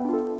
Ми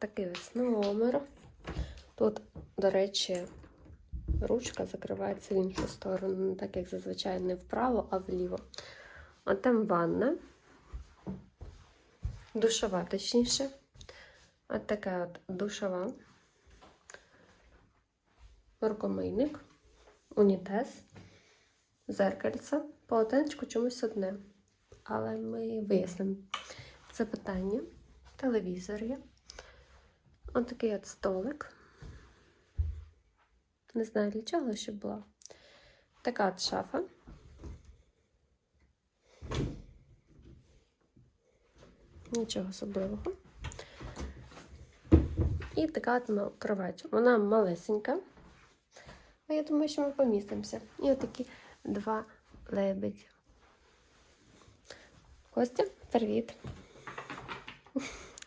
такий ось номер. Тут, до речі, ручка закривається в іншу сторону, не так як зазвичай не вправо, а вліво. А там ванна. Душова, точніше. От така от душова. Рукомийник, унітаз, зеркальце, полотенечко чомусь одне. Але ми вияснимо це питання. Телевізор є. Ось такий от столик. Не знаю для чого, щоб була. Така от шафа. Нічого особливого. І така от кровать. Вона малесенька. А я думаю, що ми помістимося. І отакі два лебедь. Костя, привіт.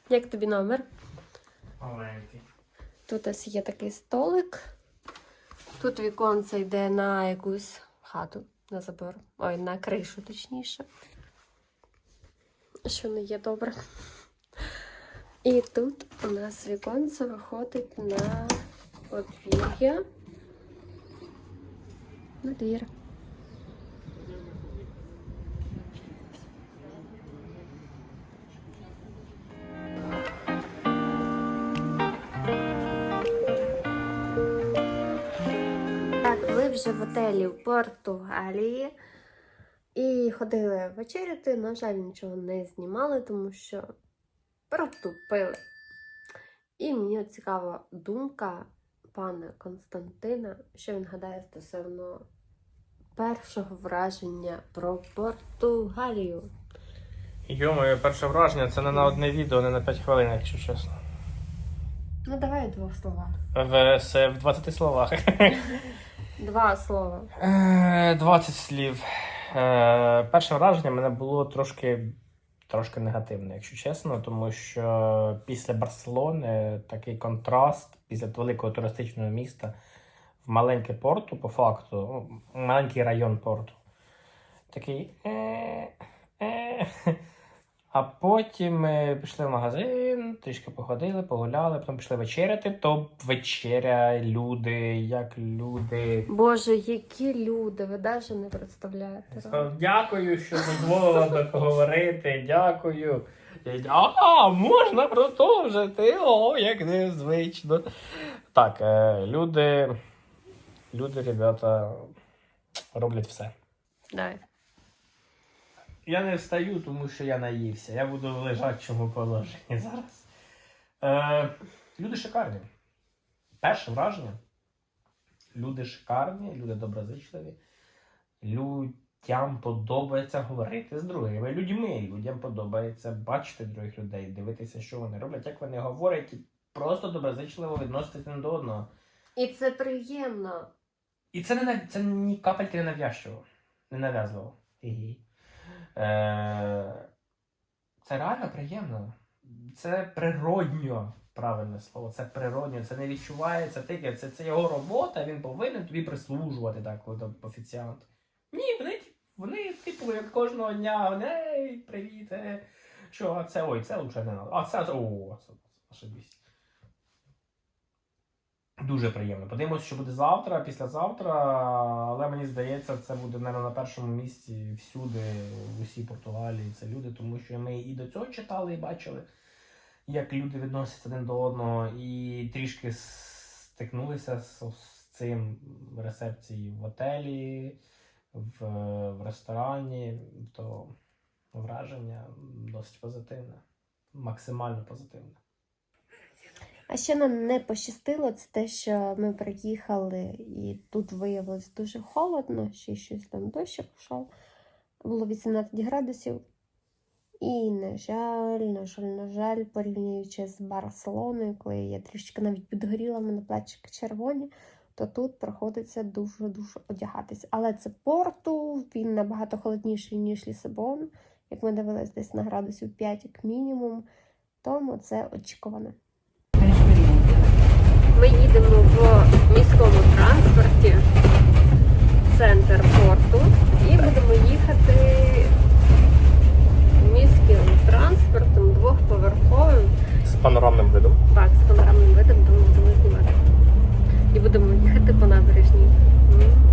Як тобі номер? Маленький. Тут ось є такий столик. Тут віконце йде на якусь хату, на забор. Ой, на кришу, точніше. Що не є добре. І тут у нас віконце виходить на подвір'я. На двір. Вже в готелі в Португалії і ходили вечеряти. На жаль, нічого не знімали, тому що протупили. І мені цікава думка пана Константина, що він гадає стосовно першого враження про Португалію. Йо-моє, перше враження це не на одне відео, не на 5 хвилин, якщо чесно. Ну, давай в двох словах. В, це в 20 словах. Два слова. Е, 20 слів. Е, Перше враження в мене було трошки, трошки негативне, якщо чесно, тому що після Барселони такий контраст після великого туристичного міста в маленьке порту, по факту, ну, маленький район порту. Такий. Е, е. А потім ми пішли в магазин, трішки походили, погуляли, потім пішли вечеряти. То вечеря, люди, як люди. Боже, які люди, ви навіть не представляєте. Дякую, що дозволила поговорити. Дякую. А, можна продовжити. О, як незвично. Так, е, люди, люди, ребята, роблять все. Давай. Я не встаю, тому що я наївся. Я буду в лежачому положенні зараз. Е, люди шикарні. Перше враження. Люди шикарні, люди доброзичливі. Людям подобається говорити з другими людьми. Людям подобається бачити других людей, дивитися, що вони роблять, як вони говорять, і просто доброзичливо відноситися до одного. І це приємно. І це не це ні капельки не нав'язчиво, не нав'язливо. Гі-гі. Е, Це реально приємно. Це природньо, правильне слово. Це природньо, це не відчувається таке. Це, це його робота, він повинен тобі прислужувати так, коли там офіціант. Ні, вони, вони, типу, як кожного дня, ей, привіт, е, що, а це, ой, це лучше не надо. А це, о, це, ошибись. Дуже приємно. Подивимося, що буде завтра, післязавтра, але мені здається, це буде мабуть, на першому місці всюди, в усій Португалії. Це люди, тому що ми і до цього читали і бачили, як люди відносяться один до одного, і трішки стикнулися з, з цим в рецепції в готелі. в, в ресторані, то враження досить позитивне, максимально позитивне. А ще нам не пощастило, це те, що ми приїхали, і тут виявилось дуже холодно, ще щось там дощик пішов. Було 18 градусів. І, на жаль, на жаль, на жаль, порівнюючи з Барселоною, коли я трішки навіть підгоріла, в мене плечики червоні, то тут приходиться дуже-дуже одягатись. Але це порту, він набагато холодніший, ніж Лісабон. Як ми дивились десь на градусів 5 як мінімум, тому це очікуване. Ми їдемо в міському транспорті центр порту і будемо їхати міським транспортом двохповерховим. З панорамним видом. Так, з панорамним видом, тому будемо знімати. І будемо їхати по набережній. М.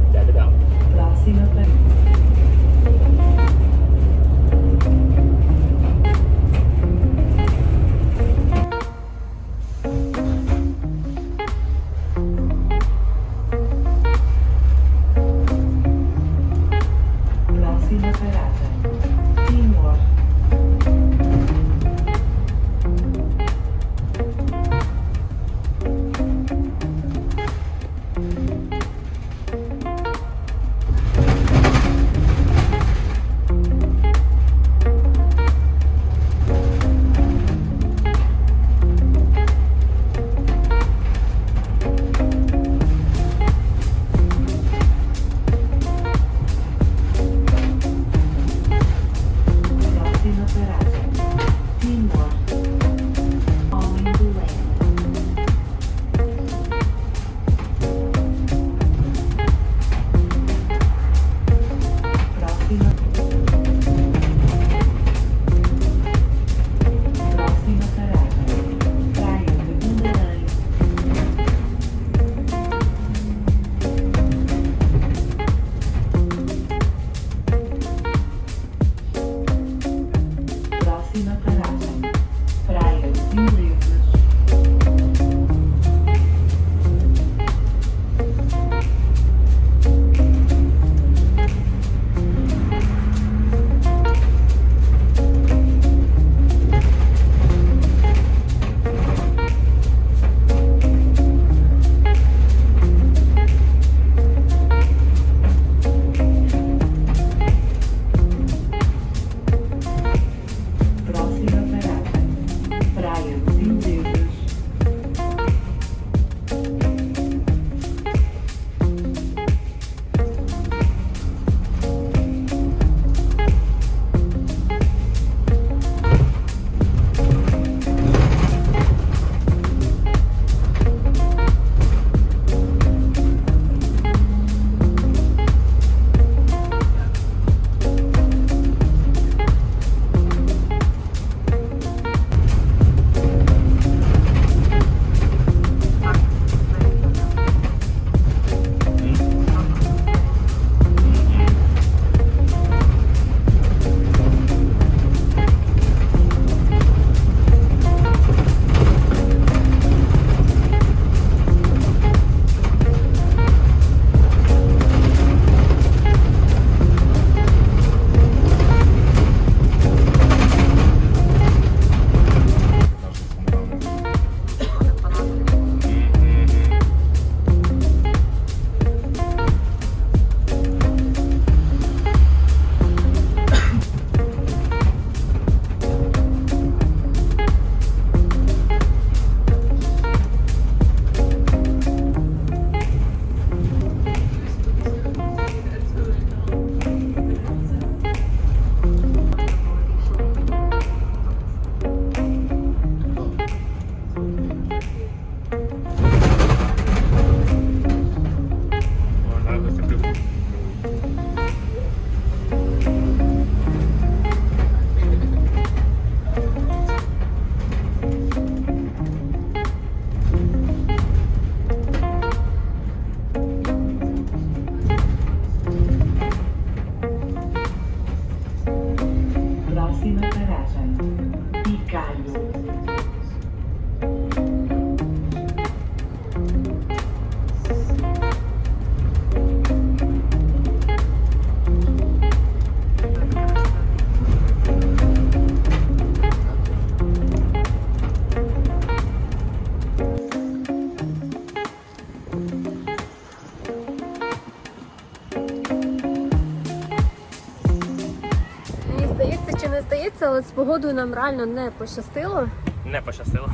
з погодою нам реально не пощастило, Не пощастило.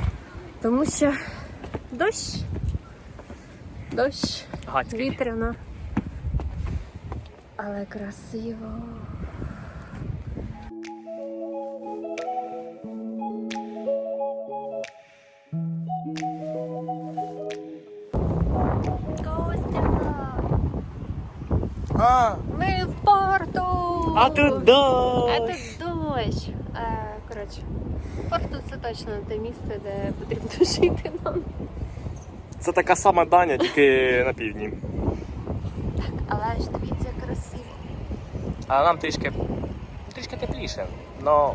тому що дощ. Дощ, Гацький. вітряно. Але красиво. А, Ми в порту! а тут А дощ! Е, коротше, порту це точно те місце, де потрібно жити нам. Це така сама Даня, тільки на півдні. Так, Але ж дивіться, красиво. А нам трішки, трішки тепліше. Но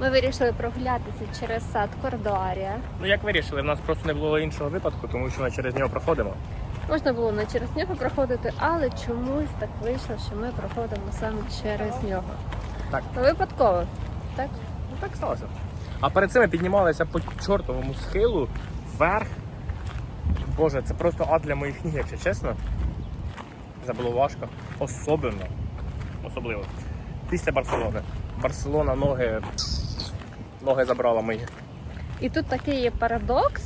Ми вирішили прогулятися через сад Кордуарія. ну як вирішили, в нас просто не було іншого випадку, тому що ми через нього проходимо. Можна було не через нього проходити, але чомусь так вийшло, що ми проходимо саме через нього. Так. Випадково. Так? Ну так сталося. А перед цим ми піднімалися по чортовому схилу вверх. Боже, це просто ад для моїх ніг, якщо чесно. Це було важко. Особливо. Особливо. Після Барселони. Барселона ноги. Ноги забрала мої. І тут такий є парадокс.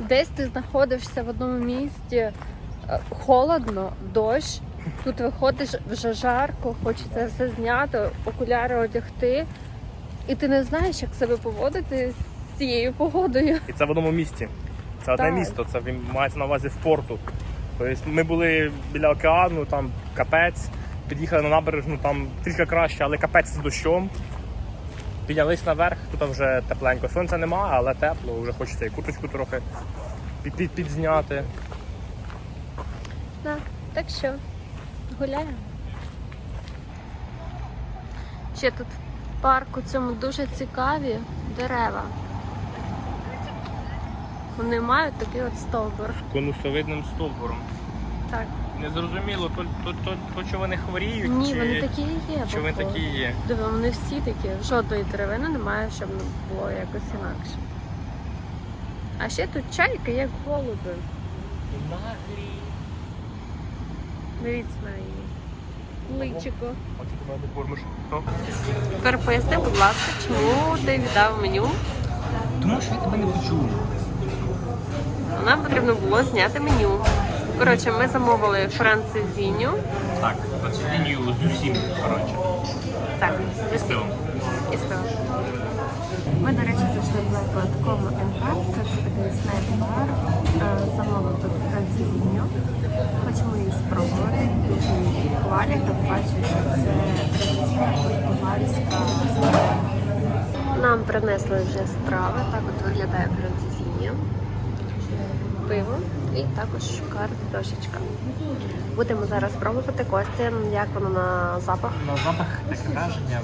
Десь ти знаходишся в одному місті е, холодно, дощ. Тут виходиш вже жарко, хочеться все зняти, окуляри одягти. І ти не знаєш, як себе поводити з цією погодою. І це в одному місті. Це одне Так. місто, це він мається на увазі в порту. Тобто ми були біля океану, там капець, під'їхали на набережну, там трішки краще, але капець з дощом. Піднялись наверх, тут вже тепленько. Сонця нема, але тепло, вже хочеться і курточку трохи під, під, підзняти. Да, так що гуляємо. Ще тут в парку цьому дуже цікаві дерева. Вони мають такий от стовбур. З Конусовидним стовбуром. Так. Незрозуміло, то, то, то, то, що вони хворіють, Ні, чи, вони такі і є. чи вони такі є. Диви, вони всі такі. Жодної деревини немає, щоб не було якось інакше. А ще тут чайки, як голуби. Дивіться на її. Личико. Тепер поясни, будь ласка, чому ти віддав меню? Тому що я тебе не почув. Нам потрібно було зняти меню. Коротше, ми замовили францезіню. Так, лінію з усім, коротше. Так, З пивом. і спимо. Ми, до речі, зайшли в Комо Енкар. Це такий снайп-бар. Е, Замовили тут францезіню. Хочемо її спробувати. Дуже її хвалять, так бачу, що це традиційна португальська страва. Нам принесли вже страви. Так от виглядає францезіння. Пиво і також картошечка. Будемо зараз пробувати Костя, як воно на запах. На запах таке враження,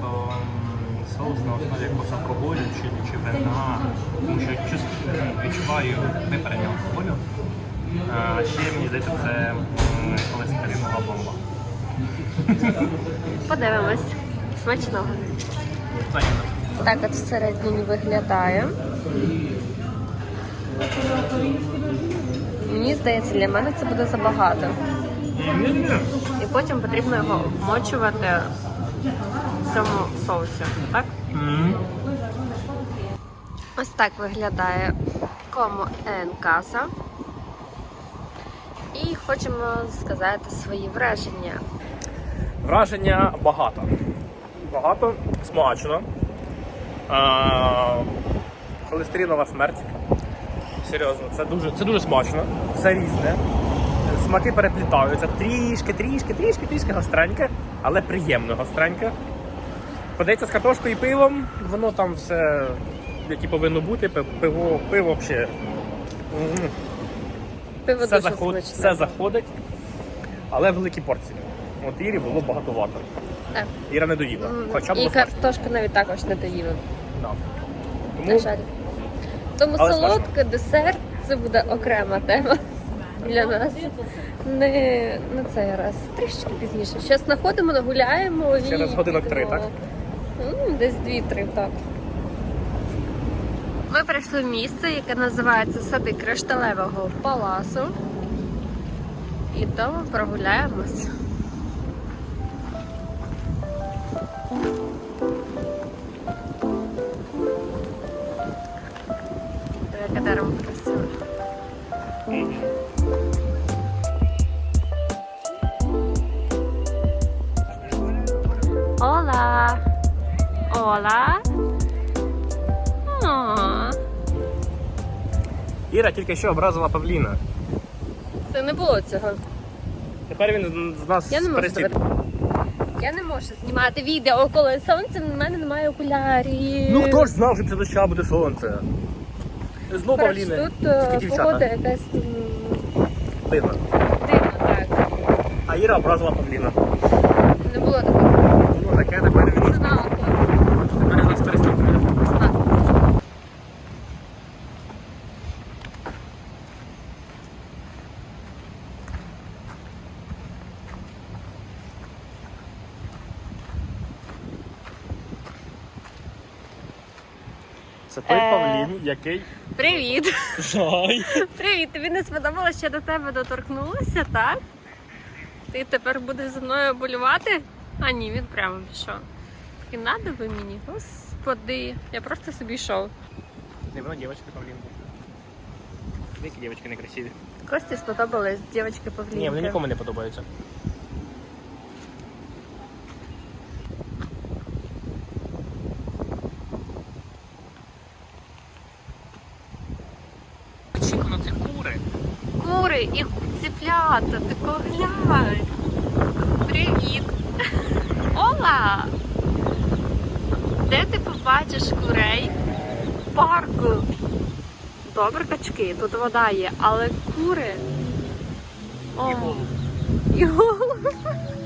то соус на основі якогось алкоголю чи, чи вина, тому що відчуваю випарення алкоголю. А ще мені здається, це холестеринова бомба. Подивимось. Смачного. Так от всередині виглядає. Мені здається, для мене це буде забагато. І потім потрібно його вмочувати в цьому соусі. Так? М. Ось так виглядає en casa. І хочемо сказати свої враження. Враження багато. Багато, смачно. А, холестеринова смерть. Серйозно, це дуже, це дуже смачно. Все різне. Смаки переплітаються. Трішки, трішки, трішки, трішки гостреньке, але приємно гостреньке. Подається з картошкою і пивом, воно там все яке повинно бути, пиво, пиво взагалі. Пиво Все, заходить, все заходить, але великі порції. От Ірі було багатовато. Так. Іра не доїла. Хоча І було картошку навіть також не доїли. Да. На жаль. Тому Але солодке, десерт це буде окрема тема для нас. Не на цей раз, трішки пізніше. Зараз знаходимо, нагуляємо. Через і годинок три, підемо. так? М, Десь дві-три, так. Ми прийшли в місце, яке називається Сади Кришталевого Паласу. І тому прогуляємось. Яке дерево красиве. Ола! Ола! Іра тільки що образила Павліна. Це не було цього. Тепер він з нас Я не можу. Я не можу знімати відео, коли сонце в мене немає окулярів. Ну хто ж знав, що після доща буде сонце? Знову Коротше, Павліни. Тут е, Тільки дівчата. погода якась м, Дивно. дивна, так. А Іра образила Павліна. Не було такого. Ну таке тепер він Це на тепер він нас переслідує. Це той Е. Павлін, який Привіт! Зай. Привіт! Тобі не сподобалося, що до тебе доторкнулася, так? Ти тепер будеш зі мною болювати? А ні, він прямо пішов. І надо ви мені, господи. Я просто собі йшов. Не воно дівчинка Павлін. Які дівчинки некрасиві. Кості сподобались дівчатки Павлінки. Ні, вони нікому не подобаються. Очікувано це кури. Кури і цеплята, ти поглянь. Привіт. Ола! Де ти побачиш курей? В парку. Добре, качки, тут вода є, але кури. О, І голуб.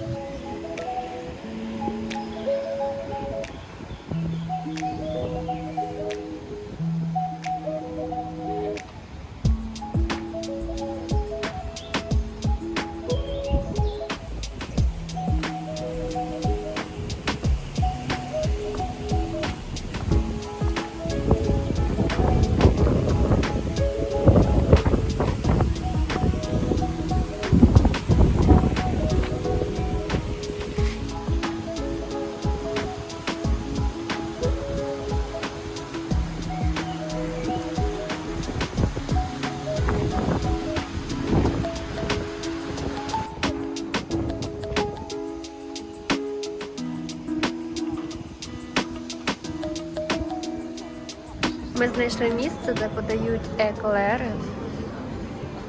І голуб. Ми знайшли місце, де подають еклери.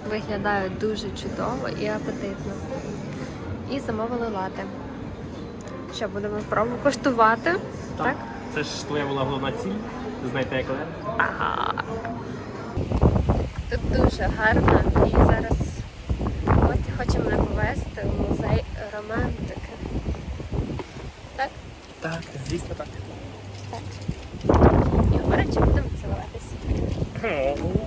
Виглядають дуже чудово і апетитно. І замовили лати. Що будемо пробувати коштувати? Так? Це ж твоя була головна ціль. Знайти еклер. Ага. Тут дуже гарно і зараз гості хоче мене повезти в музей романтики. Так? Так, звісно так. Так. Oh.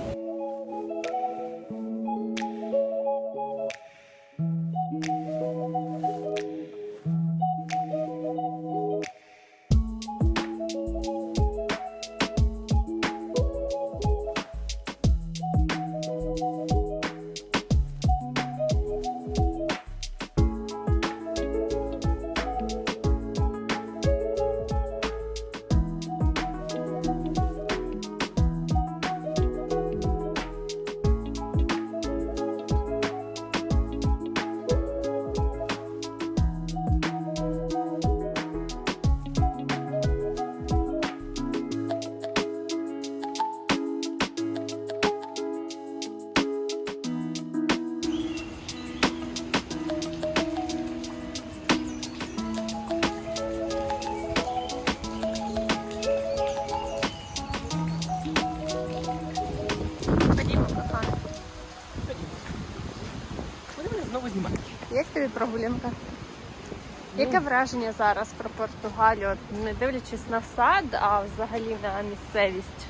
Враження зараз про Португалію, не дивлячись на сад, а взагалі на місцевість?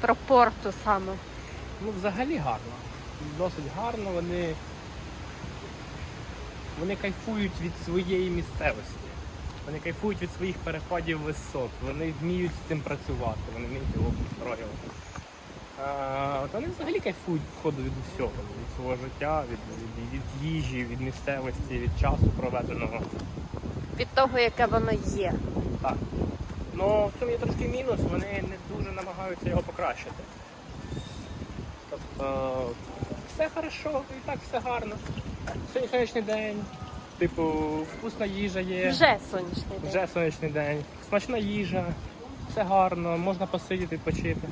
Про порту саме. Ну, взагалі гарно. Досить гарно, вони. Вони кайфують від своєї місцевості. Вони кайфують від своїх переходів висот, вони вміють з цим працювати, вони вміють його построювати. От вони взагалі кайфують походу від усього, від свого життя, від, від, від їжі, від місцевості, від часу проведеного. Від того, яке воно є. Так. Ну, в цьому є трошки мінус, вони не дуже намагаються його покращити. Тобто, все хорошо, і так все гарно. Сьогодні сонячний день, типу, вкусна їжа є. Вже сонячний день. Вже сонячний день, смачна їжа, все гарно, можна посидіти, відпочити.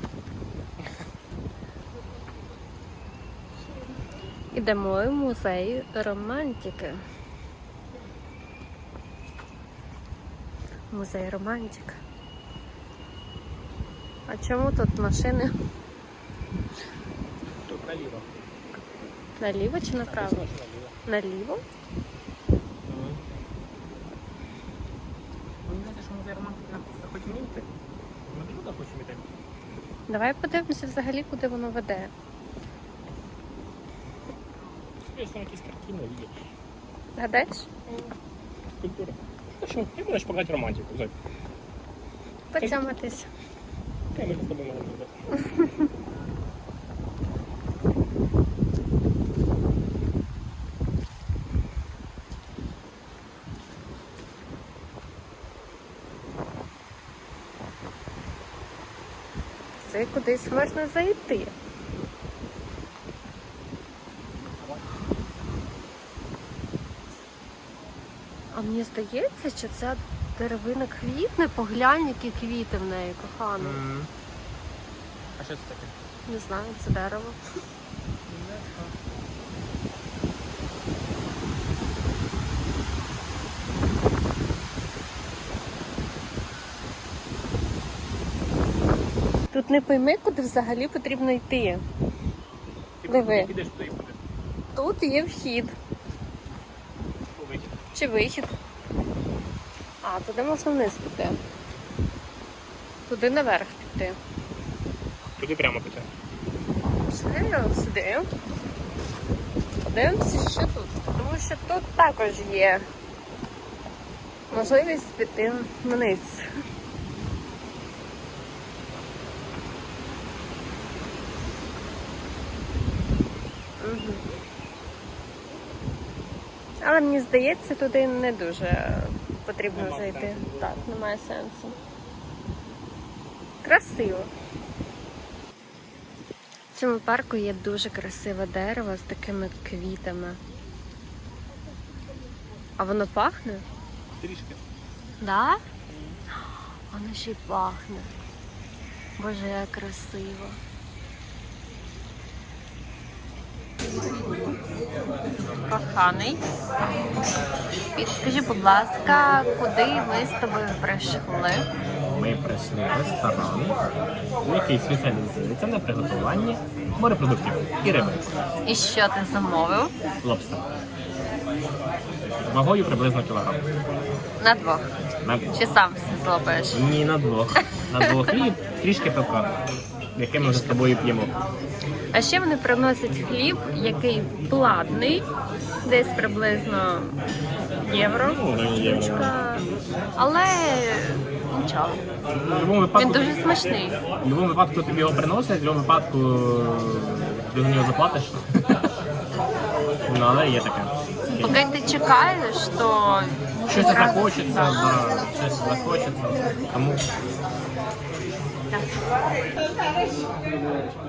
Ідемо в музей романтики. Музей романтика. А чому тут машини? Тут наліво. Наліво чи направо? Наліво. Наліво? Ви знаєте, що музей романтики хочемо йти? Ми туди хочемо йти. Давай подивимося взагалі, куди воно веде. Якісь картини є. Гадаєш? Культура. Що, як будеш показати романтику? Зой? Поцяматись. Я ми з тобою можемо зробити. Це кудись можна зайти. А мені здається, що ця деревина квітне, поглянь, які квіти в неї, кохано. А що це таке? Не знаю, це дерево. Тут не пойми, куди взагалі потрібно йти. Ти Диви. підеш туди і будеш. Тут є вхід Вихід. чи вихід. А, туди можна вниз піти. Туди наверх піти. Туди прямо піти. Пішли сюди. Подивимося, що тут. Тому що тут також є можливість піти вниз. Але мені здається, туди не дуже потрібно Нема зайти. сенсу. Так, немає сенсу. Красиво. В цьому парку є дуже красиве дерево з такими квітами. А воно пахне? Трішки. Да? Воно ще й пахне. Боже, як красиво. Коханий. Підскажи, будь ласка, куди ми з тобою прийшли? Ми прийшли в ресторан, який спеціалізується на приготуванні морепродуктів і риби. І що ти замовив? Лобстер. Вагою приблизно кілограм. На двох. На... Чи сам все зробиш? Ні, на двох. На двох і трішки пивка, яке ми вже з тобою п'ємо. А ще вони приносять хліб, який платний, десь приблизно євро. Ну. Штучка. Але нічого. В будь-якому Він випадку, дуже смачний. в будь-якому випадку тобі його приносять, в будь-якому випадку ти за нього заплатиш. Ну, але є таке. Поки ти чекаєш, то Щось захочеться, да, щось захочеться. Тому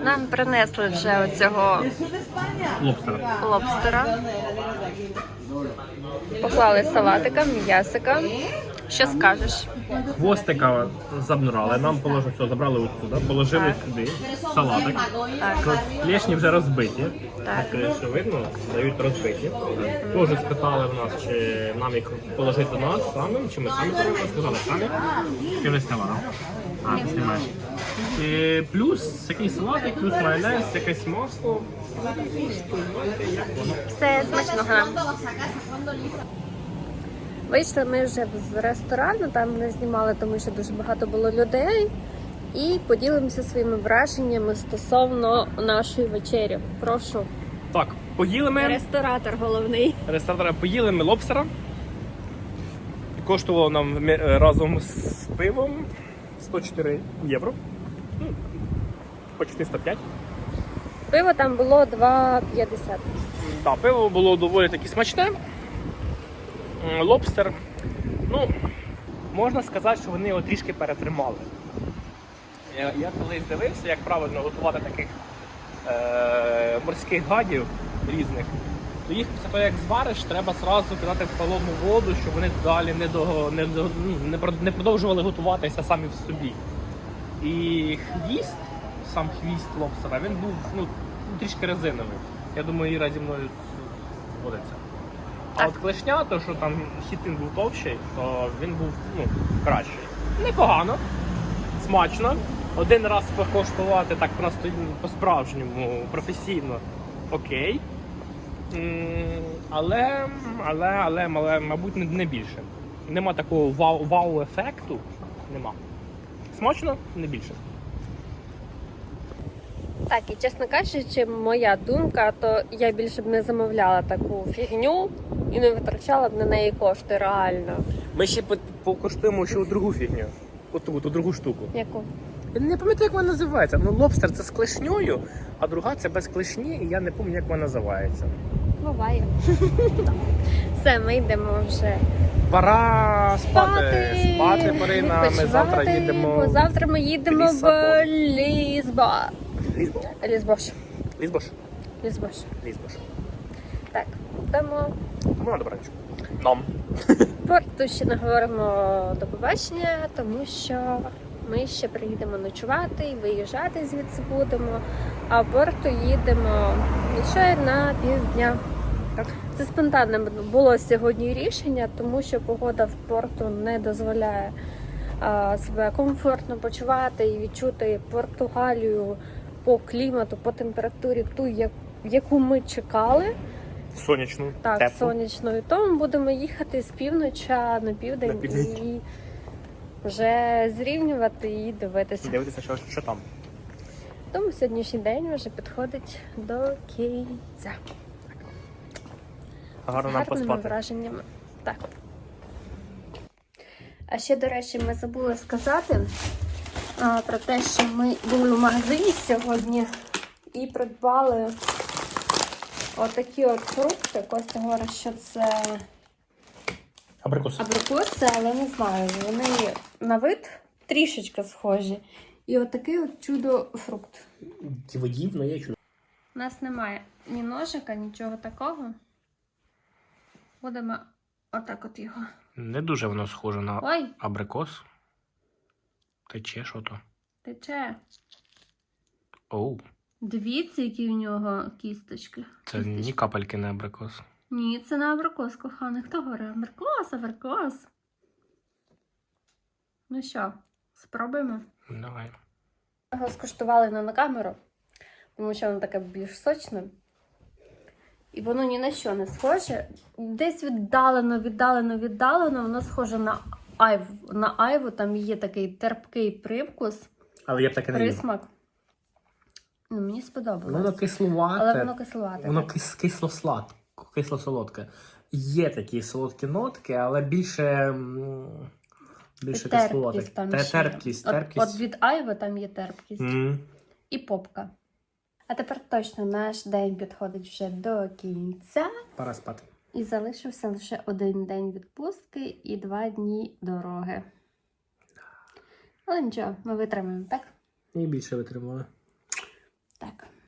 нам принесли вже оцього лобстера. лобстера. Поклали салатика, м'ясика. Що скажеш? Хвостика забрали, нам положили все, забрали от сюди, положили сюди салатик. Так. Клешні вже розбиті. Так. Так, що видно, дають розбиті. Теж спитали в нас, чи нам їх положити до нас самим, чи ми самі зробимо, сказали самі. Сняла, да? А, ти знімаєш. І плюс такий салатик, плюс майонез, якесь масло. Все смачного. Вийшли ми вже з ресторану, там не знімали, тому що дуже багато було людей. І поділимося своїми враженнями стосовно нашої вечері. Прошу. Так, поїли ми. Ресторатор головний. Ресторатора поїли ми лобстера. коштувало нам е, разом з пивом 104 євро. Ну, почти 105. Пиво там було 2,50. Так, пиво було доволі таки смачне. Лобстер. Ну, можна сказати, що вони його трішки перетримали. Я, я колись дивився, як правильно готувати таких е, морських гадів різних, то їх після того, як звариш, треба зразу кидати в холодну воду, щоб вони далі не, до, не, до, ну, не, не продовжували готуватися самі в собі. І хвіст, сам хвіст лобстера, він був ну, трішки резиновий. Я думаю, Іра зі мною згодиться. А от клешня, то що там хітин був товщий, то він був ну, кращий. Непогано, смачно. Один раз покоштувати так просто по-справжньому, професійно, окей. Але, але, але, але, мабуть, не, більше. Нема такого вау- вау-ефекту. Нема. Смачно, не більше. Так, і чесно кажучи, моя думка, то я більше б не замовляла таку фігню і не витрачала б на неї кошти реально. Ми ще по- покоштуємо ще другу фігню. Оту, ту другу штуку. Яку? Я не пам'ятаю, як вона називається. Ну, лобстер це з клешньою, а друга це без клешні, і я не пам'ятаю, як вона називається. Буває. Все, ми йдемо вже Пора спати. спати. Спати, Марина. Ми завтра відпочивати, їдемо. бо завтра ми їдемо в Лісабон. Лізбо. Лізбош. Лізбош. Лізбош. Лізбош. Лізбош. Так, тому Тому на добраніч. Нам. порту ще не говоримо до побачення, тому що ми ще приїдемо ночувати і виїжджати звідси будемо. А в порту їдемо лише на півдня. Це спонтанне було сьогодні рішення, тому що погода в порту не дозволяє а, себе комфортно почувати і відчути Португалію по клімату, по температурі, ту, яку ми чекали. Сонячну. Так, теплу. сонячною. Тому будемо їхати з півноча на південь, На південь. і вже зрівнювати і дивитися. Дивитися, що, що там. Тому сьогоднішній день вже підходить до кінця. Гарно З нам гарними поспати. враженнями. Так. А ще, до речі, ми забули сказати а, про те, що ми були в магазині сьогодні і придбали отакі от фрукти. Костя говорить, що це Абрикос. абрикоси, але не знаю. Вони на вид трішечки схожі. І отакий от чудо-фрукт. Диводівно є чудо. У нас немає ні ножика, нічого такого. Будемо отак от його. Не дуже воно схоже на Ой, абрикос. Тече що то. тече. Оу. Дивіться, які в нього кісточки. Це Кісточки. ні капельки не абрикос. Ні, це не абрикос, коханий. Хто говорить? Абрикос, абрикос. Ну що, спробуємо? Давай. Його скуштували не на камеру, тому що воно таке більш сочне. І воно ні на що не схоже. Десь віддалено, віддалено, віддалено, воно схоже на айву. На айву там є такий терпкий привкус, Але я б таке не їв. присмак. Ну, мені сподобалось. Воно кислувате. Але воно кисловате. Воно кис, кисло-слад, кисло-солодке. Є такі солодкі нотки, але більше. м, Більше терпкість там Те- ще. Терпкість, От, терпкість. от від айви там є терпкість. М. І попка. А тепер точно наш день підходить вже до кінця. Пора спати. І залишився лише один день відпустки і два дні дороги. Але нічого, ми витримаємо, так? І більше витримали.